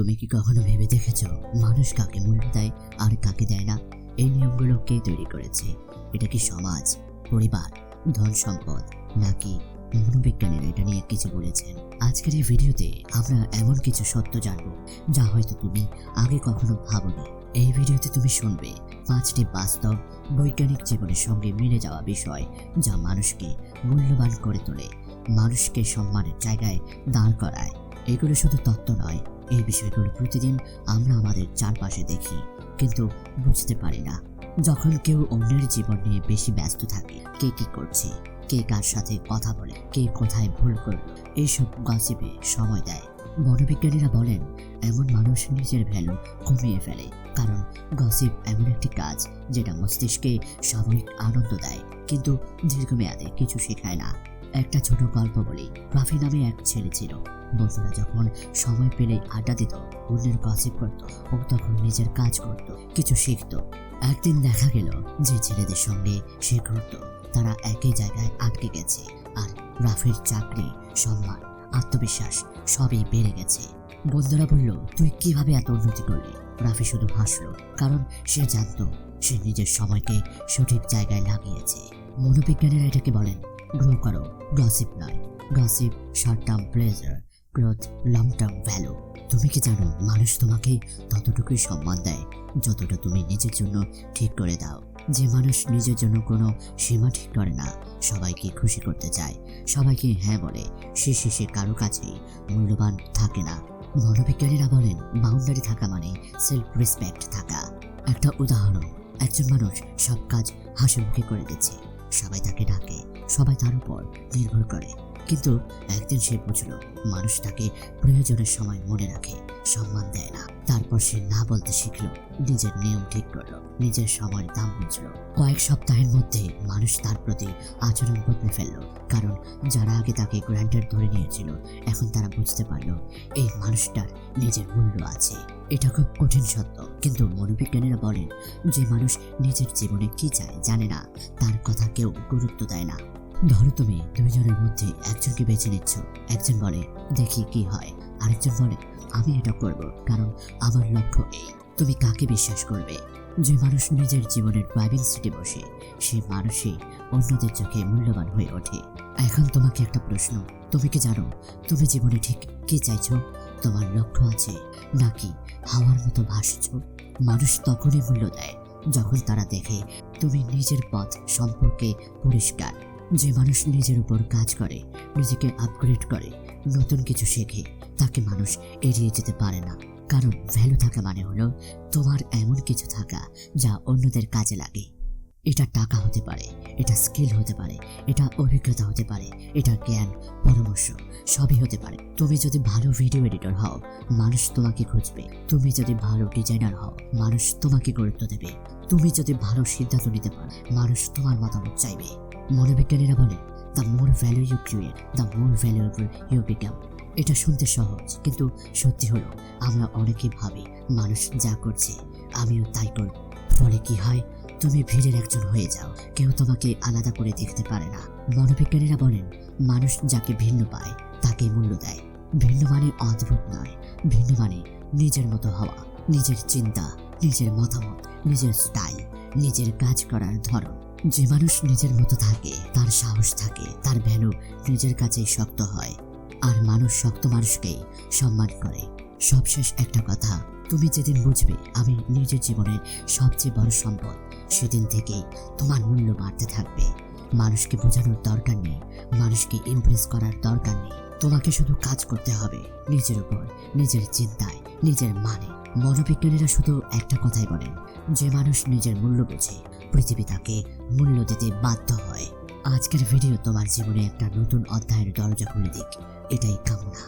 তুমি কি কখনো ভেবে দেখেছ? মানুষ কাকে মূল্য দেয় আর কাকে দেয় না? এই নিয়মগুলো কে তৈরি করেছে? এটা কি সমাজ, পরিবার, ধন সম্পদ, নাকি মনোবিজ্ঞানীরা এটা নিয়ে কিছু বলেছেন? আজকের এই ভিডিওতে আমরা এমন কিছু সত্য জানব, যা হয়তো তুমি আগে কখনো ভাবনি। এই ভিডিওতে তুমি শুনবে পাঁচটি বাস্তব বৈজ্ঞানিক জীবনের সঙ্গে মিলে যাওয়া বিষয়, যা মানুষকে মূল্যবান করে তোলে, মানুষকে সম্মানের জায়গায় দাঁড় করায়। এগুলো শুধু তত্ত্ব নয় এই বিষয়গুলো প্রতিদিন আমরা আমাদের চারপাশে দেখি। কিন্তু বুঝতে পারি না, যখন কেউ অন্যের জীবন নিয়ে বেশি ব্যস্ত থাকে, কে কি করছে, কে কার সাথে কথা বলে, কে কোথায় ভুল করল এইসব গসিপে সময় দেয়। মনোবিজ্ঞানীরা বলেন, এমন মানুষ নিজের ভ্যালু কমিয়ে ফেলে, কারণ গসিপ এমন একটি কাজ যেটা মস্তিষ্কে সাময়িক আনন্দ দেয়, কিন্তু দীর্ঘমেয়াদে কিছু শেখায় না। একটা ছোট গল্প বলি। রাফি নামে এক ছেলে ছিল। বন্ধুরা যখন সময় পেলে আড্ডা দিত, অন্যের গসিপ করত ও তখন নিজের কাজ করত, কিছু শিখত। একদিন দেখা গেল যে ছেলেদের সঙ্গে সে ঘুরত। তারা একই জায়গায় আটকে গেছে আর রাফির চাকরি, সম্মান, আত্মবিশ্বাস সবই বেড়ে গেছে। বন্ধুরা বলল, তুই কীভাবে এত উন্নতি করলি? রাফি শুধু হাসলো, কারণ সে জানতো সে নিজের সময়কে সঠিক জায়গায় লাগিয়েছে। মনোবিজ্ঞানীরা এটাকে বলেন গ্রো করো। গসিপ নয়। Gossip short term pleasure growth long term value তুমি কি জানো, মানুষ তোমাকে ততটুকুই সম্মান দেয়, যতটা তুমি নিজের জন্য ঠিক করে দাও। যে মানুষ নিজের জন্য কোনো সীমা ঠিক করে না, সবাইকে খুশি করতে চায়। সবাইকে হ্যাঁ বলে, সে শেষে কারও কাছেই মূল্যবান থাকে না। মনোবিজ্ঞানীরা বলেন বাউন্ডারি থাকা মানে সেলফ রেসপেক্ট থাকা। একটা উদাহরণ, একজন মানুষ সব কাজ হাসি মুখে করে দিচ্ছে, সবাই তাকে ডাকে। সবাই তার উপর নির্ভর করে। কিন্তু একদিন সে বুঝলো, মানুষ তাকে প্রয়োজনের সময় মনে রাখে, সম্মান দেয় না। তারপর সে না বলতে শিখলো, নিজের নিয়ম ঠিক করল, নিজের সময়ের দাম বুঝলো। কয়েক সপ্তাহের মধ্যে মানুষ তার প্রতি আচরণ বদলে ফেলল, কারণ যারা আগে তাকে গ্র্যান্ডেড ধরে নিয়েছিল, এখন তারা বুঝতে পারল, এই মানুষটার নিজের মূল্য আছে। এটা খুব কঠিন সত্য, কিন্তু মনোবিজ্ঞানীরা বলেন, যে মানুষ নিজের জীবনে কি চায় জানে না, তার কথা কেউ গুরুত্ব দেয় না। ধরো তুমি দুইজনের মধ্যে একজনকে বেছে নিচ্ছ। একজন বলে, দেখি কি হয়। আরেকজন বলে, আমি এটা করব, কারণ আমার লক্ষ্য এই। তুমি কাকে বিশ্বাস করবে? যে মানুষ নিজের জীবনের ড্রাইভিং সিটে বসে, সে মানুষই অন্যদের চোখে মূল্যবান হয়ে ওঠে। এখন তোমাকে একটা প্রশ্ন, তুমি কি জানো, তুমি জীবনে ঠিক কি চাইছো? তোমার লক্ষ্য আছে নাকি হাওয়ার মতো ভাসছ? মানুষ তখনই মূল্য দেয়, যখন তারা দেখে তুমি নিজের পথ সম্পর্কে পরিষ্কার। যে মানুষ নিজের উপর কাজ করে, নিজেকে আপগ্রেড করে, নতুন কিছু শেখে, তাকে মানুষ এড়িয়ে যেতে পারে না। কারণ ভ্যালু থাকা মানে হলো তোমার এমন কিছু থাকা যা অন্যদের কাজে লাগে। এটা টাকা হতে পারে, এটা স্কিল হতে পারে, এটা অভিজ্ঞতা হতে পারে, এটা জ্ঞান, পরামর্শ, সবই হতে পারে। তুমি যদি ভালো ভিডিও এডিটর হও, মানুষ তোমাকে খুঁজবে। তুমি যদি ভালো ডিজাইনার হও, মানুষ তোমাকে গুরুত্ব দেবে। তুমি যদি ভালো সিদ্ধান্ত নিতে পারো, মানুষ তোমার মতামত চাইবে। মনোবিজ্ঞানীরা বলে the more value you create the more valuable you become এটা শুনতে সহজ, কিন্তু সত্যি হলো, আমরা অনেকে ভাবি, মানুষ যা করছে, আমিও তাই করব। ফলে কি হয়? তুমি ভিড়ের একজন হয়ে যাও। কেউ তোমাকে আলাদা করে দেখতে পারে না। মনোবিজ্ঞানীরা বলেন, মানুষ যাকে ভিন্ন পায় তাকে মূল্য দেয়। ভিন্ন মানে অদ্ভুত নয়। ভিন্ন মানে নিজের মতো হওয়া, নিজের চিন্তা, নিজের মতামত, নিজের স্টাইল নিজের কাজ করার ধরন। যে মানুষ নিজের মতো থাকে, তার সাহস থাকে, তার ভ্যালু নিজের কাছেই শক্ত হয়। আর মানুষ শক্ত মানুষকেই সম্মান করে। সবশেষ একটা কথা তুমি যেদিন বুঝবে আমি নিজের জীবনের সবচেয়ে বড় সম্পদ, সেদিন থেকেই তোমার মূল্য বাড়তে থাকবে। মানুষকে বোঝানোর দরকার নেই, মানুষকে ইমপ্রেস করার দরকার নেই। তোমাকে শুধু কাজ করতে হবে, নিজের উপর, নিজের চিন্তায়, নিজের মানে। মনোবিজ্ঞানীরা শুধু একটা কথাই বলেন, যে মানুষ নিজের মূল্য বোঝে, পৃথিবী তাকে মূল্য দিতে বাধ্য হয়। আজকের ভিডিও তোমার জীবনে একটা নতুন অধ্যায়ের দরজা খুলে দিক। এটাই কামনা।